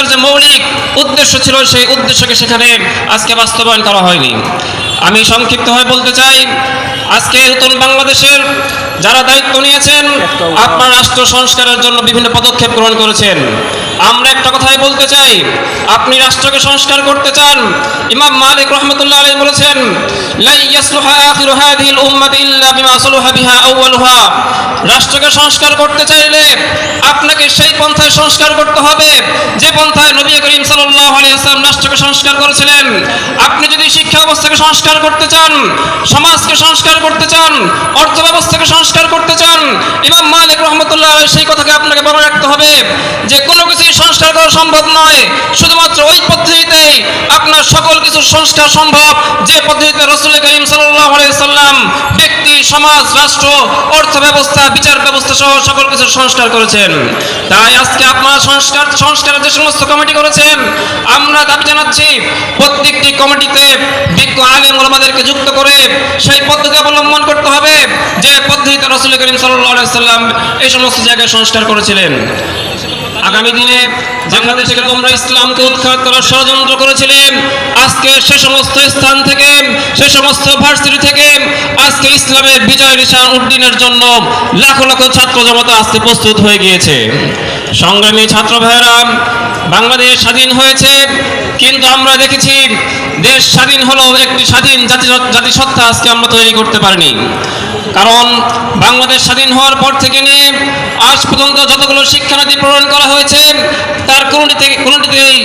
শিক্ষার যে মৌলিক উদ্দেশ্য ছিল, সেই উদ্দেশ্যকে সেখানে আজকে বাস্তবায়ন করা হয়নি। আমি সংক্ষিপ্তভাবে বলতে চাই, আজকে নতুন বাংলাদেশের যারা দায়িত্ব নিয়েছেন, আপনার রাষ্ট্র সংস্কারের জন্য বিভিন্ন পদক্ষেপ গ্রহণ করেছেন। আমরা একটা কথাই বলতে চাই, আপনি রাষ্ট্রকে সংস্কার করতে চান, ইমাম মালিক রহমতুল্লাহ আলাইহি বলেছেন রাষ্ট্রকে সংস্কার করতে চাইলে আপনাকে সেই পন্থায় সংস্কার করতে হবে যে পন্থায় নবী করিম ওয়াসাল্লাম রাষ্ট্রকে সংস্কার করেছিলেন, আপনি যদি শিক্ষা ব্যবস্থাকে সংস্কার করতে চান, সমাজকে সংস্কার করতে চান, অর্থ ব্যবস্থাকে সংস্কার করতে চান, ইমাম মালিক রহমতুল্লাহ সেই কথাকে আপনাকে মনে রাখতে হবে যে কোনো কিছুই সংস্কার করা সম্ভব নয়। শুধুমাত্র ওই পদ্ধতিতেই আপনার সকল কিছু সংস্কার সম্ভব। যে পদ্ধতিতে রসুল করিম সাল্লাম ব্যক্তি, সমাজ, রাষ্ট্র অর্থ ব্যবস্থা বিচার ব্যবস্থা সহ সকল কিছু সংস্কার করেছেন। তাই আজকে আপনারা সংস্কার, সংস্কারের যে সমস্ত কমিটি করেছেন, আমরা দাবি জানাচ্ছি, প্রত্যেকটি কমিটিতে বিজ্ঞ আলেম ওলামাদেরকে যুক্ত করে সেই পদ্ধতি অবলম্বন করতে হবে, যে পদ্ধতিতে রসুল করিম সাল্লাম এই সমস্ত জায়গায় সংস্কার করেছিলেন। আগামী দিনে যেখানে তোমরা ইসলামকে উৎখাত করার ষড়যন্ত্র করেছিলেন, আজকে সে সমস্ত স্থান থেকে, সে সমস্ত ভার্সিটি থেকে আজকে ইসলামের বিজয় নিশান উদ্দিনের জন্য লাখো লাখো ছাত্র জনতা আজকে প্রস্তুত হয়ে গিয়েছে। সংগ্রামী ছাত্র ভাইয়েরা, বাংলাদেশ স্বাধীন হয়েছে কিন্তু আমরা দেখেছি দেশ স্বাধীন হলো, একটি স্বাধীন জাতি জাতিসত্তা আজকে আমরা তৈরি করতে পারিনি। কারণ বাংলাদেশ স্বাধীন হওয়ার পর থেকে নিয়ে আজ পর্যন্ত যতগুলো শিক্ষানীতি প্রণয়ন করা হয়েছে, তার কোনোটিতে কোনোটিতেই